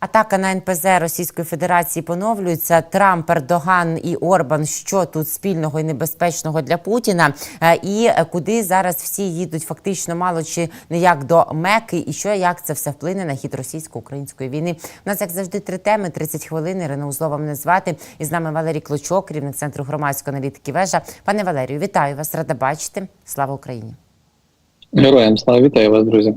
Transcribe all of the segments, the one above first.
Атака на НПЗ Російської Федерації поновлюється. Трамп, Ердоган і Орбан. Що тут спільного і небезпечного для Путіна? Е, І куди зараз всі їдуть фактично мало чи не як до Меки, і що як це все вплине на хід російсько-української війни? У нас як завжди три теми: 30 хвилин. Ірина Узлова мене звати. І з нами Валерій Клочок, керівник центру громадської аналітики. Вежа. Пане Валерію, вітаю вас, рада бачити. Слава Україні. Героям слава вітаю вас, друзі.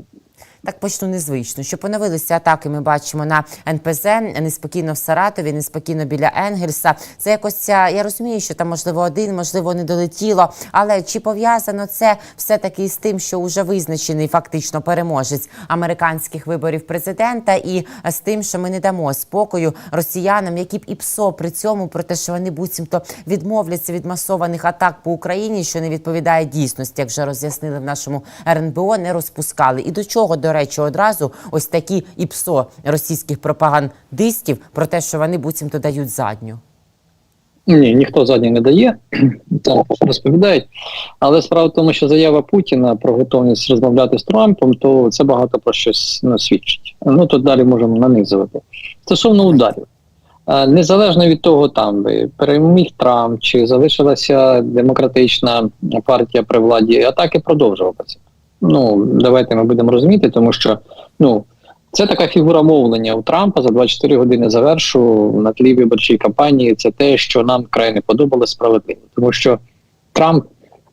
Так почну незвично. Що поновилися атаки, ми бачимо на НПЗ, неспокійно в Саратові, неспокійно біля Енгельса. Це якось я розумію, що там можливо один, можливо, не долетіло. Але чи пов'язано це все таки з тим, що вже визначений фактично переможець американських виборів президента, і з тим, що ми не дамо спокою росіянам, які б і ПСО при цьому про те, що вони буцімто відмовляться від масованих атак по Україні, що не відповідає дійсності, як вже роз'яснили в нашому РНБО, не розпускали. І до чого, до речі, одразу ось такі ІПСО російських пропагандистів про те, що вони буцімто дають задню. Ні, ніхто задній не дає, там розповідають. Але справа в тому, що заява Путіна про готовність розмовляти з Трампом, то це багато про щось ну, свідчить. Ну тут далі можемо нанизувати. Стосовно ударів, незалежно від того, там би переміг Трамп чи залишилася демократична партія при владі, атаки продовжувалися. Ну давайте ми будемо розуміти, тому що ну. Це така фігура мовлення у Трампа за 24 години завершу на тлі виборчої кампанії. Це те, що нам вкрай не подобалось справедливо, тому що Трамп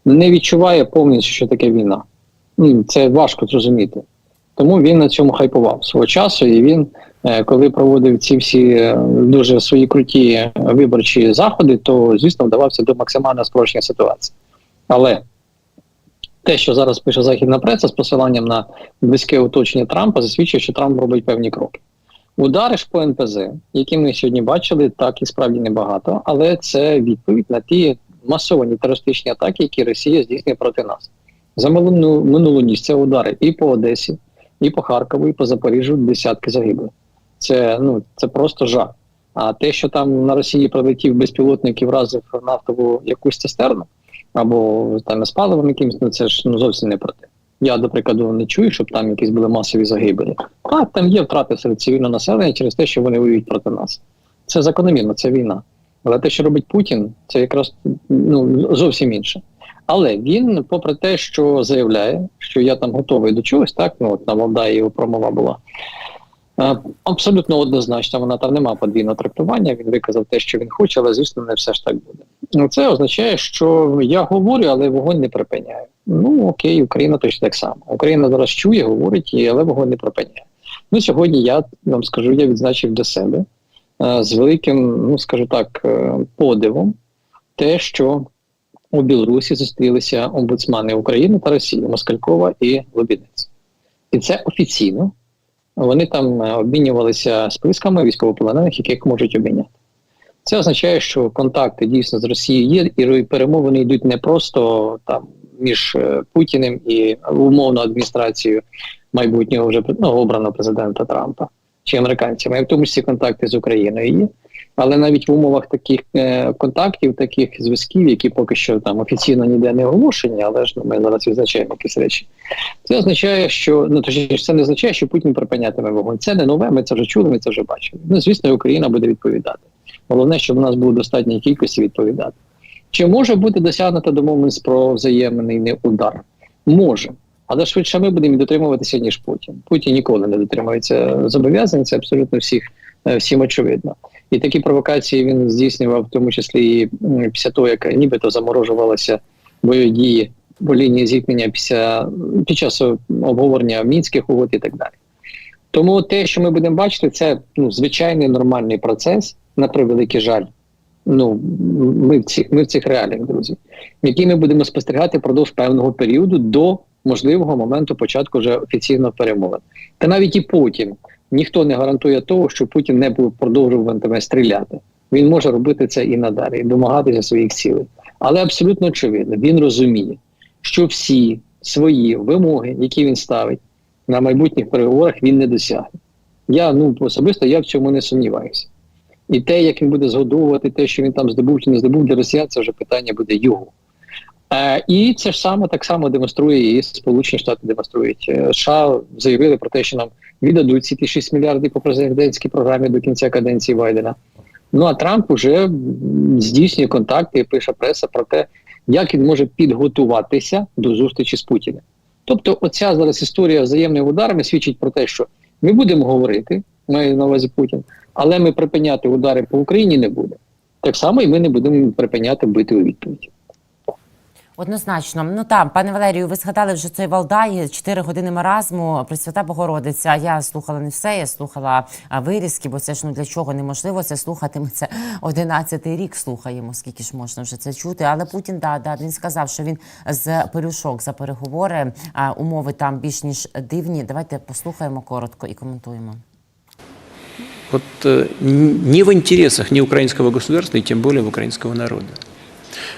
не відчуває повністю, що таке війна. Ну, Це важко зрозуміти. Тому він на цьому хайпував свого часу, і він, е, коли проводив ці всі е, дуже свої круті виборчі заходи, то звісно вдавався до максимального спрощення ситуації. Але те, що зараз пише західна преса з посиланням на близьке оточення Трампа, засвідчує, що Трамп робить певні кроки. Удари ж по НПЗ, які ми сьогодні бачили, так і справді небагато, але це відповідь на ті масовані терористичні атаки, які Росія здійснює проти нас. За минулу, минулу ніч це удари і по Одесі, і по Харкову, і по Запоріжжю десятки загиблих. Це ну це просто жах. А те, що там на Росії прилетів безпілотник і вразив нафтову якусь цистерну, або там з паливом якимось, ну це ж ну зовсім не про те. Я, до прикладу, не чую, щоб там якісь були масові загибелі. Так, там є втрати серед цивільного населення через те, що вони воюють проти нас. Це закономірно, це війна. Але те, що робить Путін, це якраз ну зовсім інше. Але він, попри те, що заявляє, що я там готовий до чогось, так ну от на Валдаї його промова була. е, Абсолютно однозначно, вона там нема подвійного трактування. Він виказав те, що він хоче, але звісно, не все ж так буде. Ну, Це означає, що я говорю, але вогонь не припиняю. Ну окей, Україна точно так само. Україна зараз чує, говорить, але вогонь не припиняє. Ну сьогодні я вам скажу, я відзначив для себе е, з великим, ну скажу так, е, подивом, те, що у Білорусі зустрілися омбудсмани України та Росії, Москалькова і Лобінець. І це офіційно. Вони там е, обмінювалися списками військовополонених, яких можуть обміняти. Це означає, що контакти дійсно з Росією є, і перемовини йдуть не просто там між е, Путіним і умовно адміністрацією майбутнього вже ну, обраного президента Трампа чи американцями, а в тому числі контакти з Україною є. Але навіть в умовах таких е, контактів, таких зв'язків, які поки що там офіційно ніде не оголошені, але ж ну, ми зараз відзначаємо якісь речі. Це означає, що ну точніше, це не означає, що Путін припинятиме вогонь. Це не нове. Ми це вже чули, ми це вже бачили. Ну звісно, Україна буде відповідати. Головне, щоб у нас було достатньої кількості відповідати. Чи може бути досягнута домовленість про взаємний не удар? Може. Але швидше ми будемо дотримуватися, ніж Путін. Путін ніколи не дотримується зобов'язань, це абсолютно всіх, е, всім очевидно. І такі провокації він здійснював, в тому числі і після того, як нібито заморожувалися бойові дії по лінії зіткнення після під час обговорення мінських угод і так далі. Тому те, що ми будемо бачити, це ну, звичайний нормальний процес, на превеликий жаль. Ну, ми в цих, ми в цих реаліях, друзі, які ми будемо спостерігати впродовж певного періоду до можливого моменту початку вже офіційного перемовин. Та навіть і потім ніхто не гарантує того, що Путін не продовжуватиме стріляти. Він може робити це і надалі, і домагатися своїх цілей. Але абсолютно очевидно, він розуміє, що всі свої вимоги, які він ставить на майбутніх переговорах, він не досягне. Я ну особисто я в цьому не сумніваюся. І те, як він буде згодовувати те, що він там здобув чи не здобув для росіян, це вже питання буде його. Е, і це ж саме так само демонструє і Сполучені Штати демонструють. Е, США заявили про те, що нам віддадуть ці ті 6 мільярдів по президентській програмі до кінця каденції Байдена. Ну а Трамп уже здійснює контакти і пише преса про те, як він може підготуватися до зустрічі з Путіним. Тобто, оця зараз історія взаємними ударами свідчить про те, що ми будемо говорити, маю на увазі Путін, але ми припиняти удари по Україні не будемо. Так само і ми не будемо припиняти бити у відповідь. Однозначно, ну там, пане Валерію, ви згадали вже цей Валдай, 4 години маразму, Пресвята Богородиця. Я слухала не все, я слухала вирізки, бо це ж ну для чого неможливо це слухати. Ми це 11-й рік слухаємо, скільки ж можна вже це чути. Але Путін да, да він сказав, що він з Перюшок за переговори. А, умови там більш ніж дивні. Давайте послухаємо коротко і коментуємо. Вот э, не в интересах ни украинского государства, и тем более украинского народа.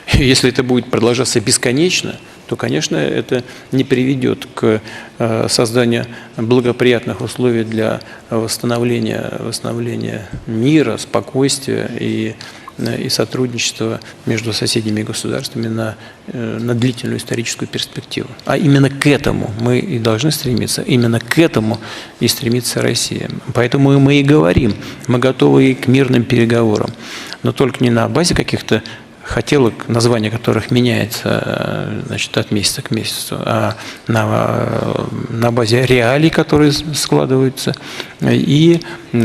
Если это будет продолжаться бесконечно, то, конечно, это не приведет к э, созданию благоприятных условий для восстановления, восстановления мира, спокойствия и, и сотрудничества между соседними государствами на, э, на длительную историческую перспективу. А именно к этому мы и должны стремиться, именно к этому и стремится Россия. Поэтому мы и говорим, мы готовы и к мирным переговорам, но только не на базе каких-то хотелок, название которых меняется э, значит, от месяца к месяцу, а на, э, на базе реалий, которые складываются, и э,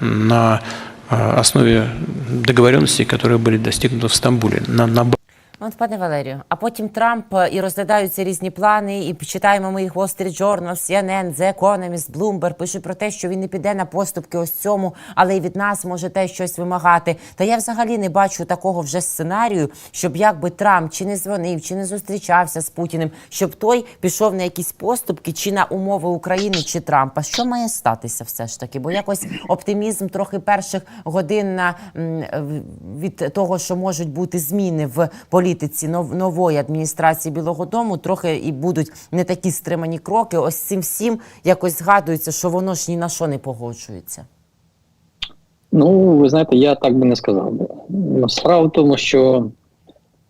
на э, основе договоренностей, которые были достигнуты в Стамбуле. На, на ба- Ну, От, пане Валерію, а потім Трамп е, і розглядаються різні плани, і читаємо ми їх Wall Street Journal, CNN, The Economist, Bloomberg, пишуть про те, що він не піде на поступки ось цьому, але і від нас може те щось вимагати. Та я взагалі не бачу такого вже сценарію, щоб якби Трамп чи не дзвонив, чи не зустрічався з Путіним, щоб той пішов на якісь поступки чи на умови України чи Трампа. Що має статися все ж таки? Бо якось оптимізм трохи перших годин на, від того, що можуть бути зміни в політиці нов- нової адміністрації Білого Дому, трохи і будуть не такі стримані кроки. Ось цим всім якось згадується, що воно ж ні на що не погоджується. Ну, ви знаєте, я так би не сказав. Ну, Справа в тому, що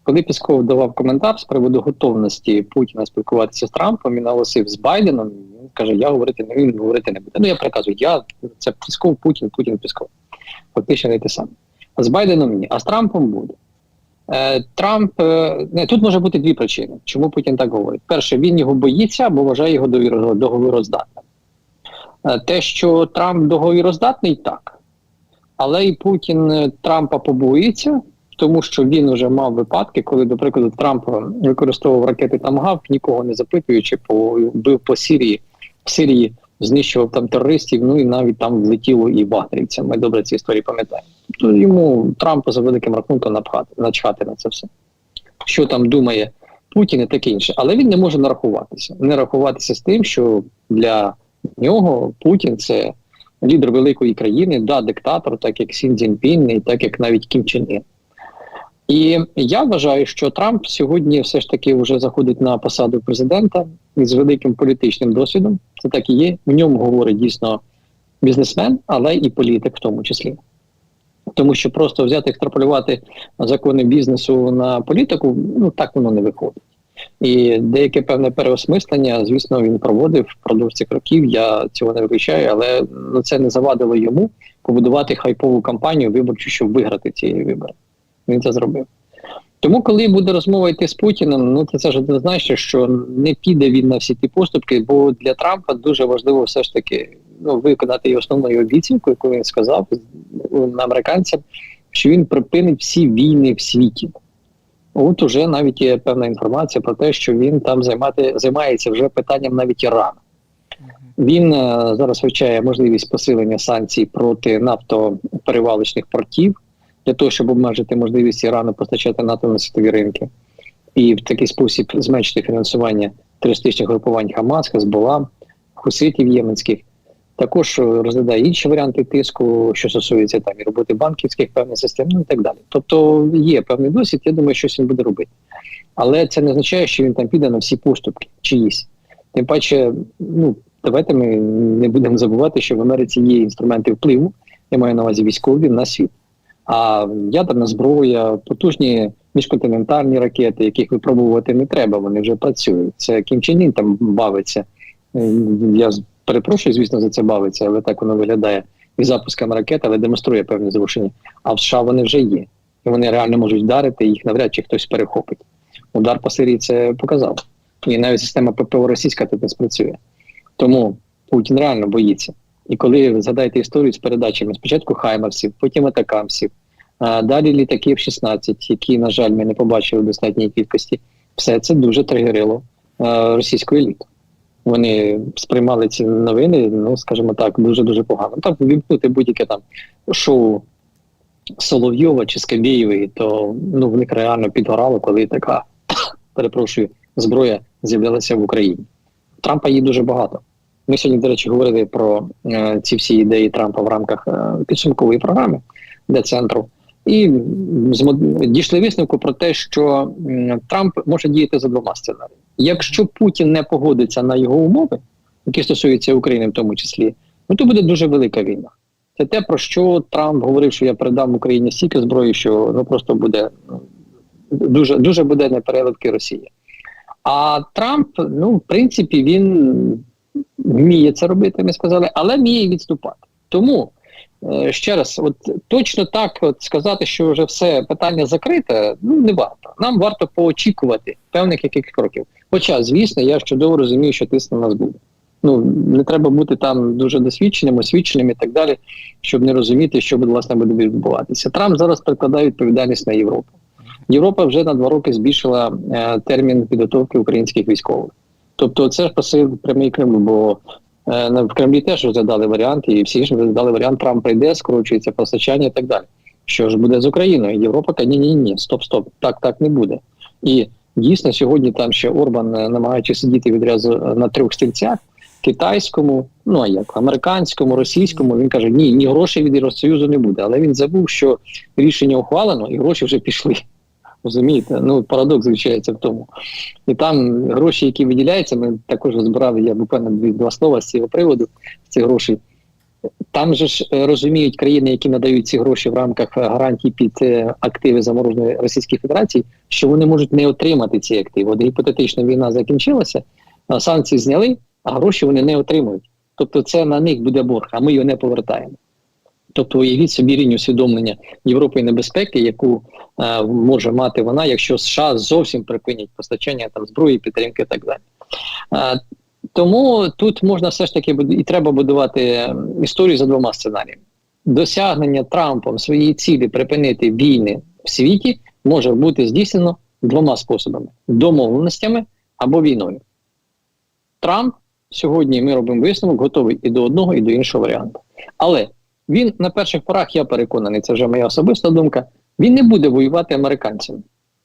коли Пісков давав коментар з приводу готовності Путіна спілкуватися з Трампом і наголосив з Байденом, він каже, я говорити не він говорити не буде. Ну я приказую, я це Пісков, Путін, Путін, Пісков. Фактично не те саме. З Байденом ні, а з Трампом буде. Е, Трамп е, не тут може бути дві причини, чому Путін так говорить. Перше, він його боїться, бо вважає його договіроздатним. Е, Те, що Трамп договіроздатний, так. Але і Путін Трампа побоїться, тому що він вже мав випадки, коли, до прикладу, Трамп використовував ракети Тамагавк, нікого не запитуючи, бив по Сирії, в Сирії знищував там терористів, ну і навіть там влетіло і вагнерівцям. Ми добре ці історії пам'ятаємо. То йому Трампу за великим рахунком начхати на це все. Що там думає Путін і таке інше. Але він не може нарахуватися. Не рахуватися з тим, що для нього Путін це лідер великої країни, да, диктатор, так як Сін Цзіньпін, і так як навіть Кім Чен Ін. І я вважаю, що Трамп сьогодні все ж таки вже заходить на посаду президента з великим політичним досвідом. Це так і є. В ньому говорить дійсно бізнесмен, але і політик в тому числі. Тому що просто взяти екстраполювати закони бізнесу на політику, ну так воно не виходить. І деяке певне переосмислення, звісно, він проводив впродовж цих років. Я цього не виключаю, але ну, це не завадило йому побудувати хайпову кампанію виборчу, щоб виграти ці вибори. Він це зробив. Тому, коли буде розмова йти з Путіним, ну це ж однозначно, що не піде він на всі ті поступки, бо для Трампа дуже важливо все ж таки ну, виконати і основну обіцянку, яку він сказав ну, американцям, що він припинить всі війни в світі. От уже навіть є певна інформація про те, що він там займати, займається вже питанням навіть Ірану. Він е, зараз вивчає можливість посилення санкцій проти нафтоперевалочних портів для того, щоб обмежити можливість Ірану постачати НАТО на світові ринки, і в такий спосіб зменшити фінансування терористичних групувань Хамас, Хезбола, хуситів єменських. Також е, розглядає інші варіанти тиску, що стосується там і роботи банківських певних систем, ну і так далі. Тобто є певний досвід, я думаю, щось він буде робити. Але це не означає, що він там піде на всі поступки чиїсь. Тим паче, ну давайте ми не будемо забувати, що в Америці є інструменти впливу, я маю на увазі військові на світ. А ядерна зброя, потужні міжконтинентальні ракети, яких випробувати не треба, вони вже працюють. Це Кім Чен Ін там бавиться. Я перепрошую, звісно, за це бавиться, але так воно виглядає і запусками ракет, але демонструє певні зрушення. А в США вони вже є. І вони реально можуть вдарити, їх навряд чи хтось перехопить. Удар по Сирії це показав. І навіть система ППО російська тут не спрацює. Тому Путін реально боїться. І коли ви згадаєте історію з передачами спочатку Хаймарсів, потім Атакамсів, а далі літаки F-16, які, на жаль, ми не побачили в достатній кількості, все це дуже тригерило російську еліту. Вони сприймали ці новини, ну скажімо так, дуже дуже погано. Так вімкнути будь-яке там шоу Соловйова чи Скабєєвої, то ну в них реально підгорало, коли така перепрошую зброя з'являлася в Україні. Трампа її дуже багато. Ми сьогодні, до речі, говорили про е, ці всі ідеї Трампа в рамках е, підсумкової програми для центру. І дійшли висновку про те, що Трамп може діяти за двома сценаріями. Якщо Путін не погодиться на його умови, які стосуються України, в тому числі, ну то буде дуже велика війна. Це те, про що Трамп говорив, що я передам Україні стільки зброї, що ну просто буде ну, дуже дуже буде непереливки Росії. А Трамп, ну, в принципі, він вміє це робити, ми сказали, але вміє відступати. Тому е, ще раз, от точно так от сказати, що вже все питання закрите, ну не варто. Нам варто поочікувати певних яких кроків. Хоча, звісно, я чудово розумію, що тиск на нас буде. Ну не треба бути там дуже досвідченим, освіченим і так далі, щоб не розуміти, що власне буде відбуватися. Трамп зараз прикладає відповідальність на Європу. Європа вже на два роки збільшила е, термін підготовки українських військових. Тобто, це ж посил прямий Кремлю, бо е, в Кремлі теж розглядали варіанти, і всі ж розглядали варіант, Трамп прийде, скорочується постачання і так далі. Що ж буде з Україною? Європа каже, ні, ні, ні, стоп, стоп, так, так не буде. І дійсно сьогодні там ще Орбан, е, намагаючись сидіти відразу е, на трьох стільцях, китайському, ну а як американському, російському, він каже: ні, ні грошей від Євросоюзу не буде. Але він забув, що рішення ухвалено, і гроші вже пішли. Розумієте? Ну парадокс звичається в тому. І там гроші, які виділяються, ми також збирали, я буквально два слова з цього приводу, з цих грошей. Там же ж е, розуміють країни, які надають ці гроші в рамках е, гарантій під е, активи замороженої Російської Федерації, що вони можуть не отримати ці активи. От гіпотетично війна закінчилася, санкції зняли, а гроші вони не отримують. Тобто це на них буде борг, а ми його не повертаємо. Тобто уявіть собі рівень усвідомлення Європи і небезпеки, яку е, може мати вона, якщо США зовсім припинять постачання там зброї, підтримки і так далі. Е, тому тут можна все ж таки і треба будувати історію за двома сценаріями. Досягнення Трампом своєї цілі припинити війни в світі може бути здійснено двома способами: домовленостями або війною. Трамп сьогодні ми робимо висновок, готовий і до одного, і до іншого варіанту. Але він на перших порах, я переконаний, це вже моя особиста думка. Він не буде воювати американцями.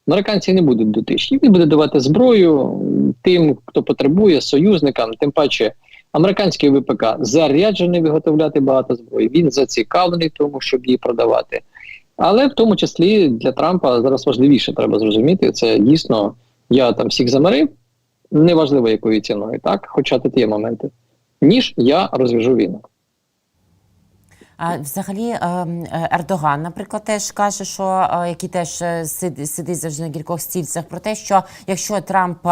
Американці не будуть дотичні. Він буде давати зброю тим, хто потребує, союзникам, тим паче. Американський ВПК заряджений виготовляти багато зброї. Він зацікавлений тому, щоб її продавати. Але в тому числі для Трампа зараз важливіше треба зрозуміти. Це дійсно я там всіх замирив, неважливо якою ціною, так, хоча тут є моменти, ніж я розв'яжу війну. А взагалі ем, е, Ердоган, наприклад, теж каже, що е, який теж е, сидить завжди на кількох стільцях, про те, що якщо Трамп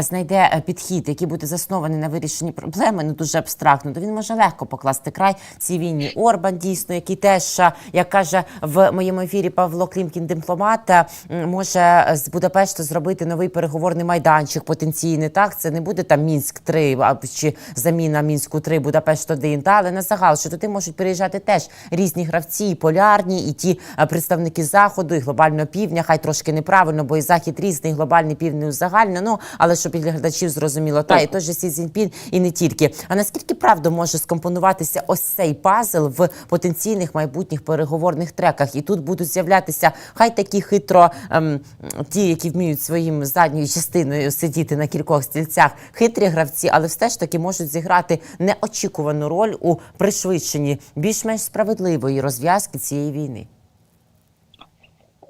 знайде підхід, який буде заснований на вирішенні проблеми, ну дуже абстрактно, то він може легко покласти край цій війні. Орбан дійсно, який теж, як каже в моєму ефірі Павло Клімкін, дипломат, може з Будапешта зробити новий переговорний майданчик потенційний. Так, це не буде там Мінськ 3 а чи заміна Мінську 3 Будапешт 1 та але на загал, що туди можуть переїжджати теж різні гравці, і полярні, і ті е, представники заходу, і глобального півдня. Хай трошки неправильно, бо і захід різний, глобальний південь загально. Ну але щоб для глядачів зрозуміло, та і той же Сі Цзіньпін, і не тільки. А наскільки правда може скомпонуватися ось цей пазл в потенційних майбутніх переговорних треках? І тут будуть з'являтися хай такі хитро ем, ті, які вміють своїм задньою частиною сидіти на кількох стільцях, хитрі гравці, але все ж таки можуть зіграти неочікувану роль у пришвидшенні більш-менш справедливої розв'язки цієї війни.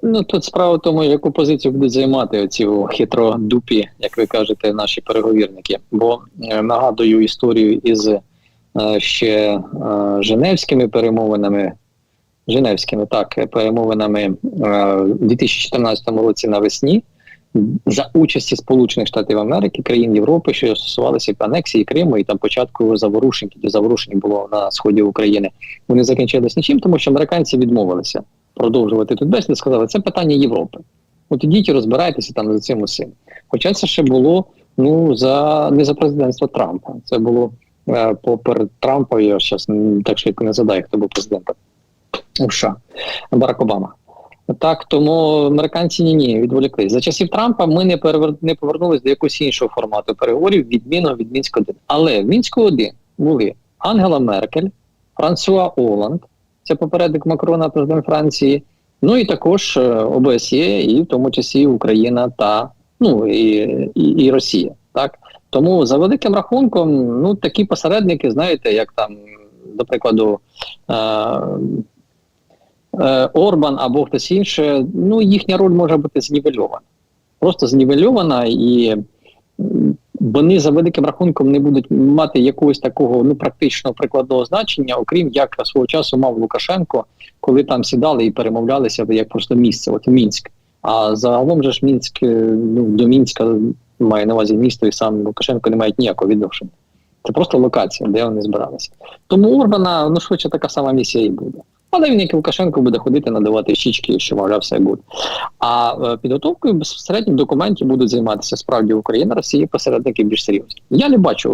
Ну тут справа в тому, яку позицію будуть займати оці хитро дупі, як ви кажете, наші переговірники. Бо е, нагадую історію із е, ще е, Женевськими перемовинами. Женевськими так перемовинами в 2014 році навесні за участі Сполучених Штатів Америки, країн Європи, що стосувалися анексії Криму і там початку заворушень, тоді заворушень було на сході України. Вони закінчились нічим, тому що американці відмовилися продовжувати тут бесіду. Сказали, це питання Європи. От ідіть і розбирайтеся там за цим усім. Хоча це ще було ну за не за президентства Трампа. Це було е, попер Трампа. Я зараз так швидко не задаю, хто був президентом США Барак Обама. Так, тому американці ні ні відволіклись. За часів Трампа ми не перевер... не повернулись до якогось іншого формату переговорів, відміну від Мінська 1 Але в Мінську 1 були Ангела Меркель, Франсуа Оланд, це попередник Макрона, президент Франції. Ну і також е, ОБСЄ, і в тому числі Україна та ну і, і, і Росія. Так тому за великим рахунком, ну такі посередники, знаєте, як там, до прикладу, е, Орбан або хтось інше, ну їхня роль може бути знівельована. Просто знівельована, і вони за великим рахунком не будуть мати якогось такого ну практичного прикладного значення, окрім як свого часу мав Лукашенко, коли там сідали і перемовлялися як просто місце, от Мінськ. А загалом же ж Мінськ, е, ну до Мінська має на увазі місто, і сам Лукашенко не мають ніякого відношення. Це просто локація, де вони збиралися. Тому Орбана ну швидше така сама місія і буде. Але він, як Лукашенко, буде ходити, надавати щічки, що все буде. А е, підготовкою безпосередньо документів будуть займатися справді Україна, Росія, посередники більш серйозні. Я не бачу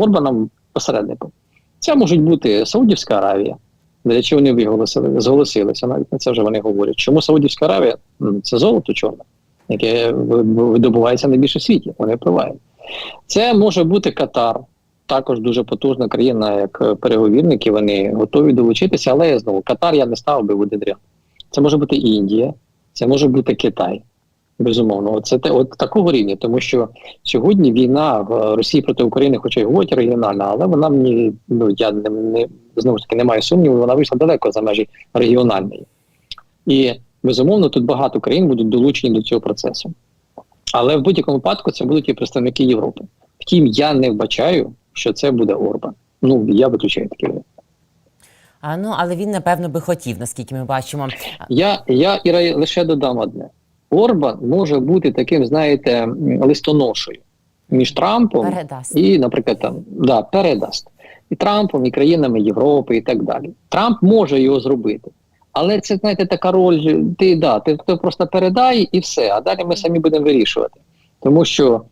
Орбаном посередником. Це можуть бути Саудівська Аравія. До речі, вони виголосили, зголосилися, навіть на це вже вони говорять. Чому Саудівська Аравія? Це золото чорне, яке ви- ви- видобувається найбільше в світі. Вони впливають. Це може бути Катар, також дуже потужна країна, як е, переговірники. Вони готові долучитися, але я знову Катар я не ставив би в один ряд. Це може бути Індія, це може бути Китай. Безумовно, це те от такого рівня, тому що сьогодні війна в Росії проти України, хоча й говорять регіональна, але вона мені ну я не, не знову ж таки не маю сумніву, вона вийшла далеко за межі регіональної. І безумовно тут багато країн будуть долучені до цього процесу. Але в будь-якому випадку це будуть і представники Європи. Втім, я не вбачаю, що це буде Орбан. Ну я виключаю такі. варіанти. А, ну, але він, напевно, би хотів, наскільки ми бачимо. Я, я Іра, лише додам одне: Орбан може бути таким, знаєте, листоношою між Трампом Передасть. і, наприклад, там да, передасть і Трампом, і країнами Європи, і так далі. Трамп може його зробити. Але це, знаєте, така роль, ти да, ти, ти просто передай і все, а далі ми самі будемо вирішувати. Тому що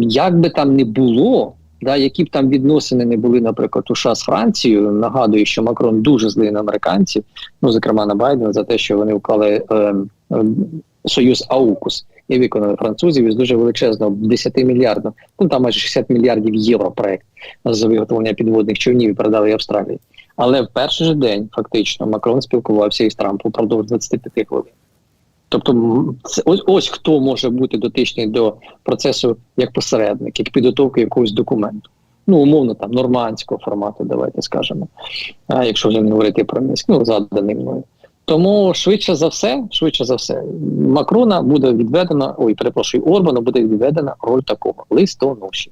як би там не було, да, які б там відносини не були, наприклад, у США з Францією, нагадую, що Макрон дуже злий на американців, ну, зокрема на Байдена, за те, що вони вклали е, е, союз Аукус і виконали французів із дуже величезного 10 мільярдів, ну там майже 60 мільярдів євро проект за виготовлення підводних човнів і передали Австралії. Але в перший же день фактично Макрон спілкувався із Трампом впродовж 25 хвилин. Тобто, ось, ось хто може бути дотичний до процесу як посередник, як підготовки якогось документу. Ну, умовно, там нормандського формату, давайте скажемо. А якщо вже не говорити про Мінськ, ну заданий мною. Тому швидше за все, швидше за все, Макрона буде відведена, ой, перепрошую, Орбану буде відведена роль такого листоноші.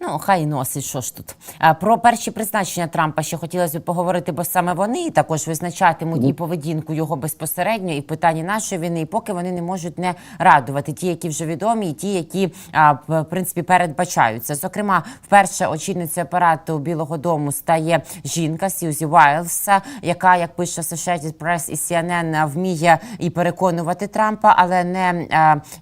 Ну, хай носить, що ж тут. Про перші призначення Трампа ще хотілося б поговорити, бо саме вони також визначатимуть і поведінку його безпосередньо, і в питанні нашої війни, і поки вони не можуть не радувати ті, які вже відомі, і ті, які в принципі передбачаються. Зокрема, вперше очільниця апарату Білого Дому стає жінка Сьюзі Вайлс, яка, як пише Associated Press і CNN, вміє і переконувати Трампа, але не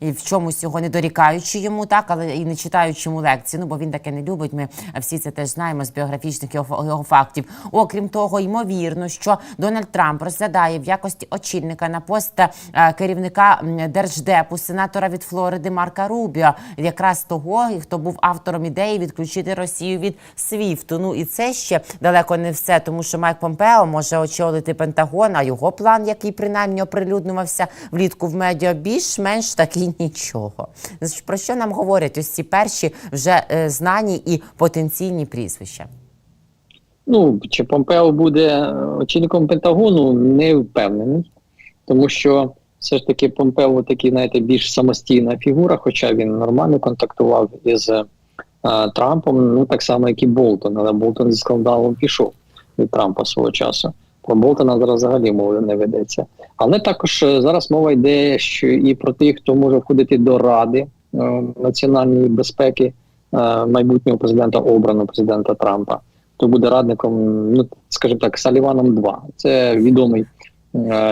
в чомусь його не дорікаючи йому, так але і не читаючи йому лекції. Ну бо він таке не любить. Ми всі це теж знаємо з біографічних його, фактів. Окрім того, ймовірно, що Дональд Трамп розглядає в якості очільника на пост е, керівника держдепу сенатора від Флориди Марка Рубіо, якраз того, хто був автором ідеї відключити Росію від СВІФТу. Ну і це ще далеко не все, тому що Майк Помпео може очолити Пентагон, а його план, який принаймні оприлюднювався влітку в медіа, більш-менш такий нічого. Про що нам говорять ось ці перші вже е, знані і потенційні прізвища? Ну, чи Помпео буде е, очільником Пентагону, не впевнений, тому що все ж таки Помпео такий, знаєте, більш самостійна фігура, хоча він нормально контактував із е, Трампом, ну так само, як і Болтон, але Болтон зі скандалом пішов від Трампа свого часу. Про Болтона зараз взагалі мови не ведеться. Але також е, зараз мова йде що і про тих, хто може входити до Ради е, національної безпеки майбутнього президента, обраного президента Трампа. Хто буде радником, ну скажімо так, Саліваном 2 Це відомий е,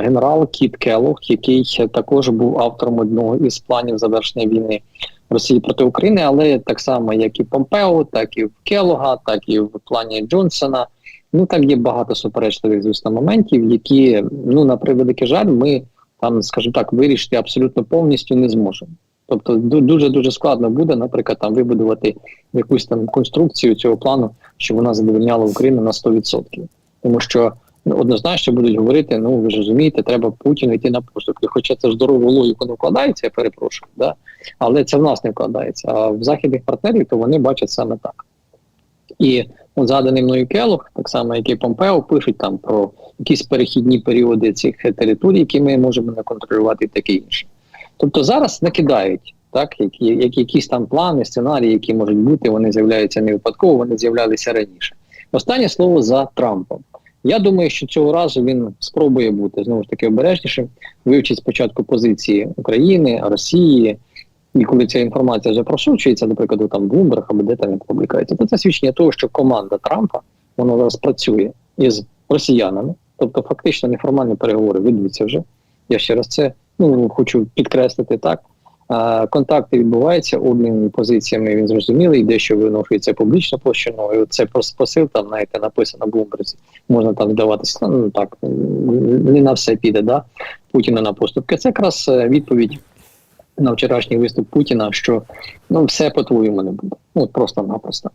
генерал Кіт Келлог, який також був автором одного із планів завершення війни Росії проти України, але так само, як і Помпео, так і в Келлога, так і в плані Джонсона. Ну там є багато суперечливих, звісно, моментів, які, ну на превеликий жаль, ми там, скажімо так, вирішити абсолютно повністю не зможемо. Тобто дуже дуже складно буде, наприклад, там вибудувати якусь там конструкцію цього плану, щоб вона задовольняла Україну на 100%. Тому що ну, однозначно будуть говорити: ну ви ж розумієте, треба Путіну йти на поступки. Хоча це здорову логіку не вкладається, я перепрошую, да? але це в нас не вкладається. А в західних партнерів то вони бачать саме так. І от згаданий мною Келох, так само як і Помпео, пишуть там про якісь перехідні періоди цих територій, які ми можемо не контролювати, і таке інше. Тобто зараз накидають, так, як, як якісь там плани, сценарії, які можуть бути, вони з'являються не випадково, вони з'являлися раніше. Останнє слово за Трампом. Я думаю, що цього разу він спробує бути знову ж таки обережнішим, вивчить спочатку позиції України, Росії. І коли ця інформація вже просочується, наприклад, там Bloomberg або де там він публікується, то це свідчення того, що команда Трампа вона зараз працює із росіянами, тобто фактично неформальні переговори ведуться вже. Я ще раз це ну хочу підкреслити так. Контакти відбуваються, обмін позиціями він зрозумілий, дещо виношується публічно площиною. І Це посил, там знаєте, написано Блумберзі. Можна там вдаватися, ну так не на все піде, да Путіна на поступки. Це якраз е, відповідь на вчорашній виступ Путіна, що ну все по-твоєму не буде. Ну просто-напросто.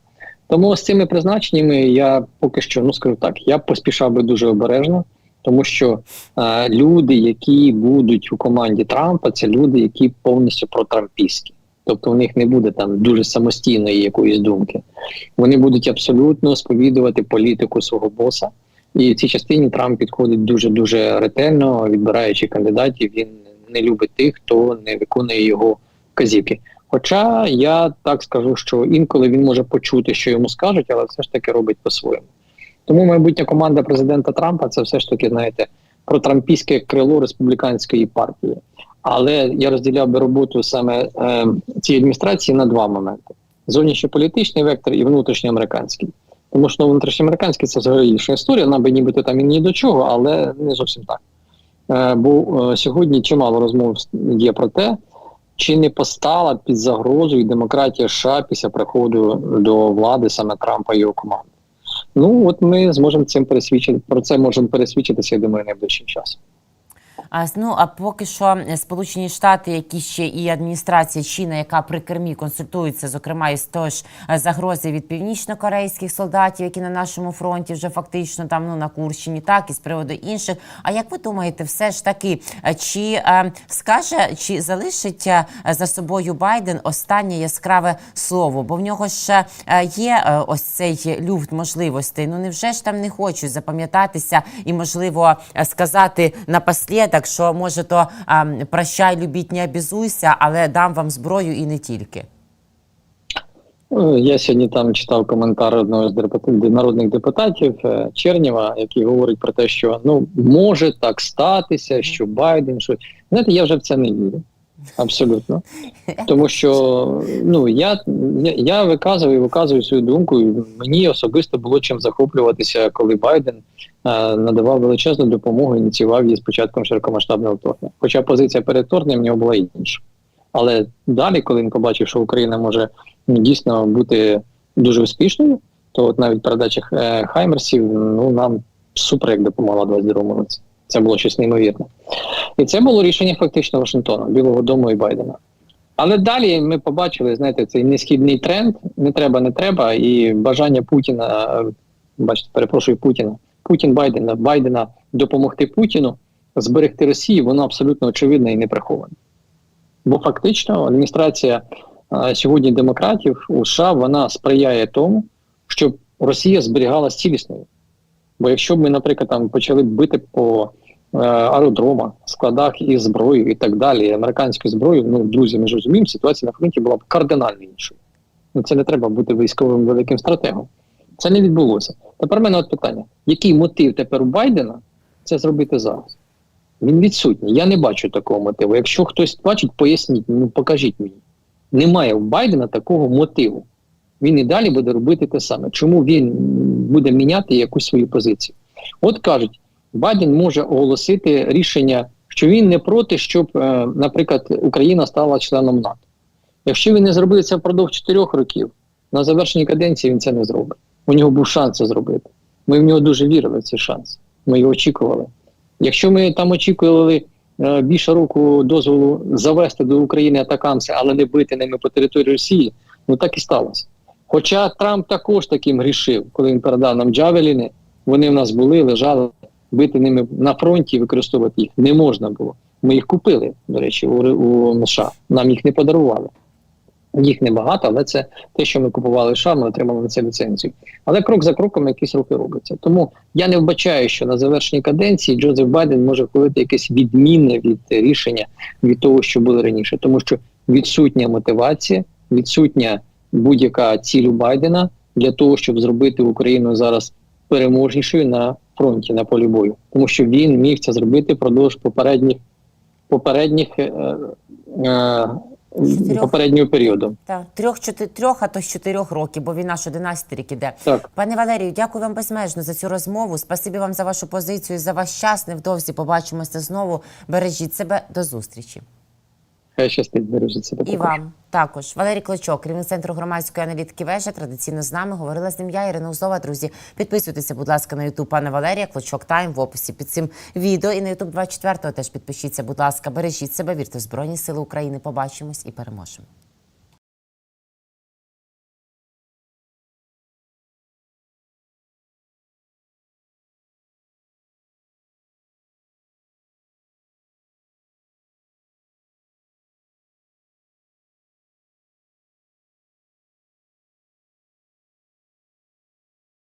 Тому з цими призначеннями я поки що ну скажу так, я поспішав би дуже обережно, тому що е, люди, які будуть у команді Трампа, це люди, які повністю протрампійські. Тобто у них не буде там дуже самостійної якоїсь думки. Вони будуть абсолютно сповідувати політику свого боса. І в цій частині Трамп підходить дуже дуже ретельно, відбираючи кандидатів. Він не любить тих, хто не виконує його вказівки. Хоча я так скажу, що інколи він може почути, що йому скажуть, але все ж таки робить по-своєму. Тому майбутня команда президента Трампа це все ж таки, знаєте, протрампійське крило республіканської партії. Але я розділяв би роботу саме е, цієї адміністрації на два моменти: зовнішньополітичний вектор і внутрішньоамериканський. Тому що ну, внутрішньоамериканський це взагалі інша історія, нам би нібито там і ні до чого, але не зовсім так. Е, бо е, сьогодні чимало розмов є про те, чи не постала під загрозою демократія США після приходу до влади саме Трампа і його команди. Ну от ми зможемо цим пересвідчити про це можемо пересвідчитися, я думаю, найближчим часом. А ну а поки що Сполучені Штати, які ще і адміністрація Чіна, яка при кермі консультується, зокрема із того ж е, загрози від північно-корейських солдатів, які на нашому фронті вже фактично там ну на Курщині, так і з приводу інших. А як ви думаєте, все ж таки, е, чи е, скаже, чи залишить за собою Байден останнє яскраве слово? Бо в нього ж е, є ось цей люфт можливостей. Ну невже ж там не хочуть запам'ятатися і можливо сказати напослідок, що може то а, прощай, любіть, не обізуйся, але дам вам зброю і не тільки. Е, Я сьогодні там читав коментар одного з народних депутатів е, Чернєва, який говорить про те, що ну може так статися, що Байден щось. Знаєте, я вже в це не вірю. Абсолютно. Тому що ну я, я, виказую і виказую свою думку. і Мені особисто було чим захоплюватися, коли Байден е, надавав величезну допомогу, ініціював її з початком широкомасштабного вторгнення. Хоча позиція перед вторгненням в нього була інша. Але далі, коли він побачив, що Україна може ну, дійсно бути дуже успішною, то от навіть передача е, Хаймерсів ну нам супер як допомогла в 22 році. Це було щось неймовірне. І це було рішення фактично Вашингтона, Білого Дому і Байдена. Але далі ми побачили, знаєте, цей несхідний тренд: не треба, не треба, і бажання Путіна, бачите, перепрошую Путіна, Путін Байдена, Байдена допомогти Путіну зберегти Росію, воно абсолютно очевидне і не приховане. Бо фактично адміністрація а, сьогодні демократів у США вона сприяє тому, щоб Росія зберігалась цілісною. Бо якщо б ми, наприклад, там почали бити по е, аеродромах, складах із зброєю і так далі, американською зброєю, ну друзі, ми ж розуміємо, ситуація на фронті була б кардинально іншою. Ну це не треба бути військовим великим стратегом. Це не відбулося. Тепер в мене от питання: який мотив тепер у Байдена це зробити зараз. Він відсутній. Я не бачу такого мотиву. Якщо хтось бачить, поясніть, ну покажіть мені. Немає у Байдена такого мотиву. Він і далі буде робити те саме. Чому він буде міняти якусь свою позицію? От кажуть, Байден може оголосити рішення, що він не проти, щоб, е, наприклад, Україна стала членом НАТО. Якщо він не зробив це впродовж 4 років, на завершенні каденції він це не зробить. У нього був шанс це зробити. Ми в нього дуже вірили в цей шанс. Ми його очікували. Якщо ми там очікували е, більше року дозволу завести до України атакамси, але не бити ними по території Росії, ну так і сталося. Хоча Трамп також таким грішив, коли він передав нам Джавеліни, вони в нас були, лежали, бити ними на фронті і використовувати їх не можна було. Ми їх купили, до речі, у, у США. Нам їх не подарували. Їх небагато, але це те, що ми купували в США, ми отримали на це ліцензію. Але крок за кроком якісь рухи робляться. Тому я не вбачаю, що на завершенні каденції Джозеф Байден може вхилити якесь відмінне від рішення від того, що було раніше, тому що відсутня мотивація, відсутня будь-яка ціль у Байдена для того, щоб зробити Україну зараз переможнішою на фронті на полі бою, тому що він міг це зробити впродовж попередніх попередніх е, е, Чотирьох. попереднього періоду. Так, трьох, чотир, трьох, а то з чотирьох років, бо він аж 11 рік іде. Так. Пане Валерію, дякую вам безмежно за цю розмову. Спасибі вам за вашу позицію, за ваш час. Невдовзі побачимося знову. Бережіть себе до зустрічі. Хай щастить, бережіть себе. І також. вам також Валерій Клочок, керівник центру громадської аналітики вежа. Традиційно з нами говорила з ним я, Ірина Узова. Друзі, підписуйтеся, будь ласка, на Ютуб пана Валерія Клочок Тайм в описі під цим відео. І на Ютуб 24 теж підпишіться. Будь ласка, бережіть себе, вірте в Збройні Сили України. Побачимось і переможемо.